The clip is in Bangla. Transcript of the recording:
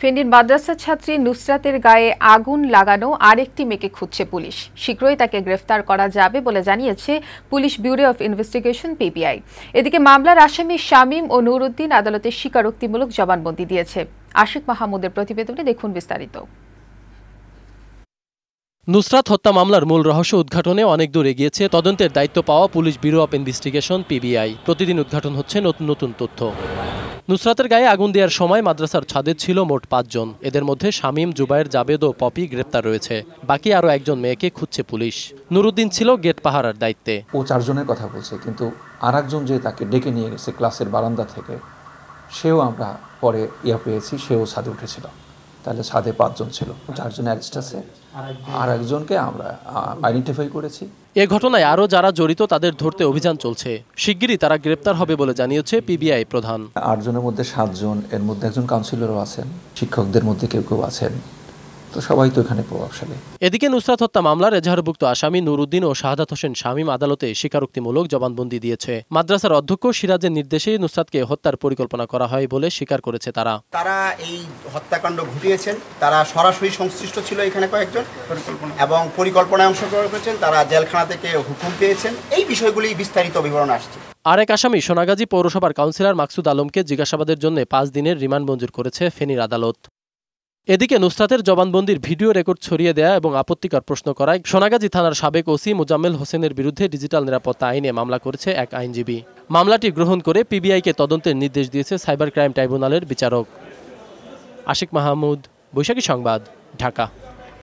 ফেনীর মাদ্রাসা ছাত্রী নুসরাতের গায়ে আগুন লাগানো আরেকটি মেয়েকে খুঁজছে পুলিশ। শীঘ্রই তাকে গ্রেফতার করা যাবে বলে জানিয়েছে police bureau of investigation, PBI. এদিকে মামলার আসামি শামীম ও নুরুদ্দিন আদালতে স্বীকারোক্তিমূলক জবানবন্দি দিয়েছে। আশিক মাহমুদের প্রতিবেদনে দেখুন বিস্তারিত। নুসরাত হত্যা মামলার মূল রহস্য উদ্ঘাটনে অনেক দূর এগিয়েছে। তদন্তের দায়িত্ব পাওয়া police bureau of investigation, PBI. প্রতিদিন উদ্ঘাটন হচ্ছে নতুন নতুন তথ্য। নুসরাতের গায়ে আগুন দেওয়ার সময় মাদ্রাসার ছাদে ছিল মোট পাঁচজন। এদের মধ্যে শামীম, জুবায়ের, জাবেদ ও পপি গ্রেপ্তার রয়েছে। বাকি আরও একজন মেয়েকে খুঁজছে পুলিশ। নুরুদ্দিন ছিল গেট পাহারার দায়িত্বে। ও চারজনের কথা বলছে, কিন্তু আর যে তাকে ডেকে নিয়ে গেছে ক্লাসের বারান্দা থেকে, সেও আমরা পরে ইয়া পেয়েছি, সেও ছাদে উঠেছিল। তাহলে সাথে পাঁচজন ছিল। চারজন অ্যারেস্ট আছে। আর একজনকে আমরা আইডেন্টিফাই করেছি। এ ঘটনায় আরও যারা জড়িত তাদের ধরতে অভিযান চলছে। শিগগিরই তারা গ্রেপ্তার হবে বলে জানিয়েছে পিবিআই প্রধান। আটজনের মধ্যে সাতজন এর মধ্যে একজন কাউন্সিলরও আছেন। শিক্ষকদের মধ্যে কেউ কেউ আছেন। তো সবাই তো এখানে প্রভাবশালী। এদিকে নুসরাত হত্যা মামলার এজাহারভুক্ত আসামি নুরুদ্দিন ও শাহাদাত হোসেন শামীম আদালতে স্বীকারোক্তিমূলক জবানবন্দি দিয়েছে। মাদ্রাসার অধ্যক্ষ সিরাজের নির্দেশে নুসরাতকে হত্যার পরিকল্পনা করা হয় বলে স্বীকার করেছে তারা। তারা এই হত্যাকাণ্ড ঘটিয়েছেন তারা সরাসরি সংশ্লিষ্ট ছিল এখানে কয়েকজন এবং পরিকল্পনায় অংশগ্রহণ করেছেন তারা জেলখানা থেকে হুকুম পেয়েছেন। এই বিষয়গুলি বিস্তারিত বিবরণ আসছে। আরেক আসামি সোনাগাজী পৌরসভার কাউন্সিলর মাকসুদ আলমকে জিজ্ঞাসাবাদের জন্য পাঁচ দিনের রিমান্ড মঞ্জুর করেছে ফেনীর আদালত। এদিকে নুসরাতের জবানবন্দির ভিডিও রেকর্ড ছড়িয়ে দেয়া এবং আপত্তিকর প্রশ্ন করায় সোনাগাজী থানার সাবেক ওসি মোজাম্মেল হোসেনের বিরুদ্ধে ডিজিটাল নিরাপত্তা আইনে মামলা করেছে এক আইনজীবী। মামলাটি গ্রহণ করে পিবিআইকে তদন্তের নির্দেশ দিয়েছে সাইবার ক্রাইম ট্রাইব্যুনালের বিচারক। আশিক মাহমুদ, বৈশাখী সংবাদ, ঢাকা।